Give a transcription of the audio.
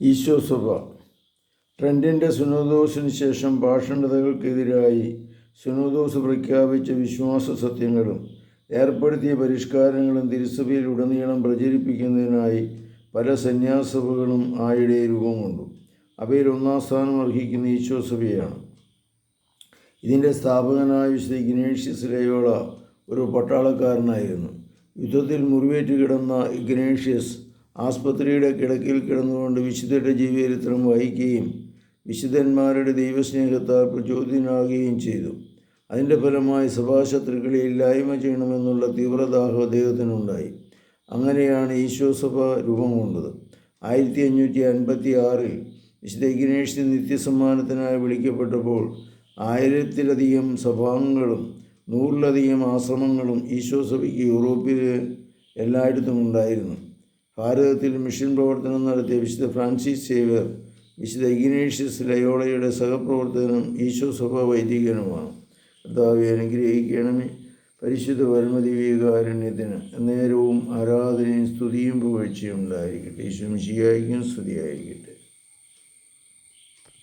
ഈശോ സഭ. ട്രെൻഡിന്റെ സുനോദോസിന് ശേഷം ഭാഷണതകൾക്കെതിരായി സുനോദോസ് പ്രഖ്യാപിച്ച വിശ്വാസ സത്യങ്ങളും ഏർപ്പെടുത്തിയ പരിഷ്കാരങ്ങളും തിരുസഭയിൽ ഉടനീളം പ്രചരിപ്പിക്കുന്നതിനായി പല സന്യാസഭകളും ആയിടെ രൂപം കൊണ്ടു അവയിൽ ഒന്നാം സ്ഥാനം അർഹിക്കുന്ന ഈശോ സഭയാണ്. ഇതിന്റെ സ്ഥാപകനായ വിശുദ്ധ ഇഗ്നേഷ്യസ് ലയോള ഒരു പട്ടാളക്കാരനായിരുന്നു. യുദ്ധത്തിൽ മുറിവേറ്റ് കിടന്ന ഇഗ്നേഷ്യസ് ആസ്പത്രിയുടെ കിടക്കിൽ കിടന്നുകൊണ്ട് വിശുദ്ധരുടെ ജീവചരിത്രം വഹിക്കുകയും വിശുദ്ധന്മാരുടെ ദൈവസ്നേഹത്താൽ പ്രചോദിതനാകുകയും ചെയ്തു. അതിന്റെ ഫലമായി സഭാശത്രുക്കളെ ഇല്ലായ്മ ചെയ്യണമെന്നുള്ള തീവ്രദാഹം അദ്ദേഹത്തിനുണ്ടായി. അങ്ങനെയാണ് ഈശോ സഭ രൂപം കൊണ്ടത്. ആയിരത്തി അഞ്ഞൂറ്റി അൻപത്തി ആറിൽ വിശുദ്ധ ഇഗ്നേഷ്യസ് നിത്യസമ്മാനത്തിനായി വിളിക്കപ്പെട്ടപ്പോൾ ആയിരത്തിലധികം സഭാംഗങ്ങളും നൂറിലധികം ആശ്രമങ്ങളും ഈശോ സഭയ്ക്ക് യൂറോപ്പിൽ എല്ലായിടത്തും ഉണ്ടായിരുന്നു. ഭാരതത്തിൽ മിഷൻ പ്രവർത്തനം നടത്തിയ വിശുദ്ധ ഫ്രാൻസിസ് സേവ്യർ വിശുദ്ധ ഇഗ്നേഷ്യസ് ലയോളയുടെ സഹപ്രവർത്തകനും ഈശോ സഭ വൈദികനുമാണ്. കർത്താവെ അനുഗ്രഹിക്കണമേ. പരിശുദ്ധ പരമദിവീകാരുണ്യത്തിന് നേരവും ആരാധനയും സ്തുതിയും പുകഴ്ചയും ഉണ്ടായിരിക്കട്ടെ. ഈശോ മിശിയായിരിക്കും സ്തുതിയായിരിക്കട്ടെ.